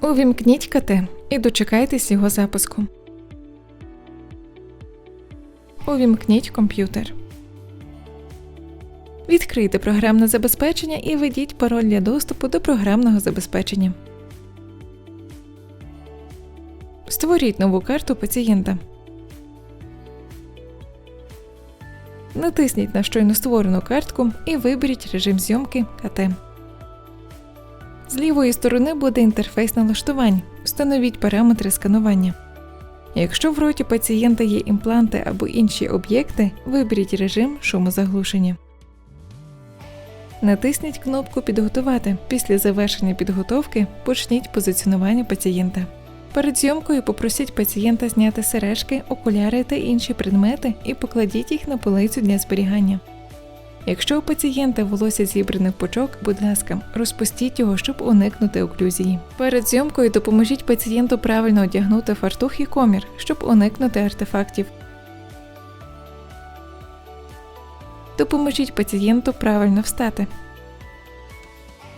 Увімкніть КТ і дочекайтесь його запуску. Увімкніть комп'ютер. Відкрийте програмне забезпечення і введіть пароль для доступу до програмного забезпечення. Створіть нову карту пацієнта. Натисніть на щойно створену картку і виберіть режим зйомки КТ. З лівої сторони буде інтерфейс налаштувань. Встановіть параметри сканування. Якщо в роті пацієнта є імпланти або інші об'єкти, виберіть режим шумозаглушення. Натисніть кнопку Підготувати. Після завершення підготовки почніть позиціонування пацієнта. Перед зйомкою попросіть пацієнта зняти сережки, окуляри та інші предмети і покладіть їх на полицю для зберігання. Якщо у пацієнта волосся зібране в пучок, будь ласка, розпустіть його, щоб уникнути оклюзії. Перед зйомкою допоможіть пацієнту правильно одягнути фартух і комір, щоб уникнути артефактів. Допоможіть пацієнту правильно встати.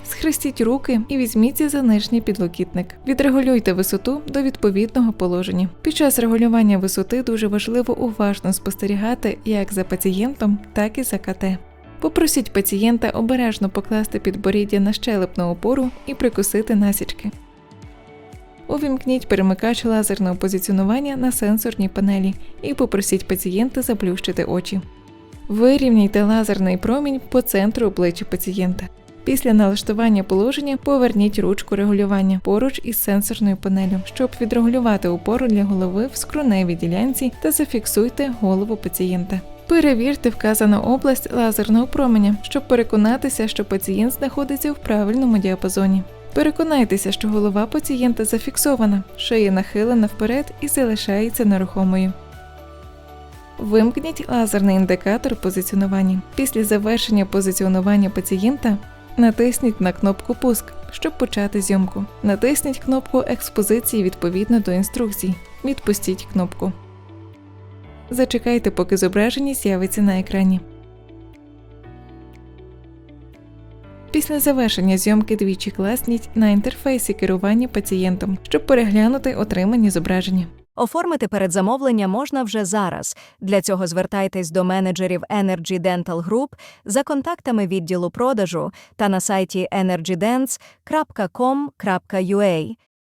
Схрестіть руки і візьміться за нижній підлокітник. Відрегулюйте висоту до відповідного положення. Під час регулювання висоти дуже важливо уважно спостерігати як за пацієнтом, так і за КТ. Попросіть пацієнта обережно покласти підборіддя на щелепну опору і прикусити насічки. Увімкніть перемикач лазерного позиціонування на сенсорній панелі і попросіть пацієнта заплющити очі. Вирівняйте лазерний промінь по центру обличчя пацієнта. Після налаштування положення поверніть ручку регулювання поруч із сенсорною панелю, щоб відрегулювати опору для голови в скроневій ділянці та зафіксуйте голову пацієнта. Перевірте вказану область лазерного променя, щоб переконатися, що пацієнт знаходиться в правильному діапазоні. Переконайтеся, що голова пацієнта зафіксована, шия нахилена вперед і залишається нерухомою. Вимкніть лазерний індикатор позиціонування. Після завершення позиціонування пацієнта натисніть на кнопку Пуск, щоб почати зйомку. Натисніть кнопку експозиції відповідно до інструкцій. Відпустіть кнопку. Зачекайте, поки зображення з'явиться на екрані. Після завершення зйомки двічі класніть на інтерфейсі керування пацієнтом, щоб переглянути отримані зображення. Оформити передзамовлення можна вже зараз. Для цього звертайтесь до менеджерів Energy Dental Group за контактами відділу продажу та на сайті energydents.com.ua.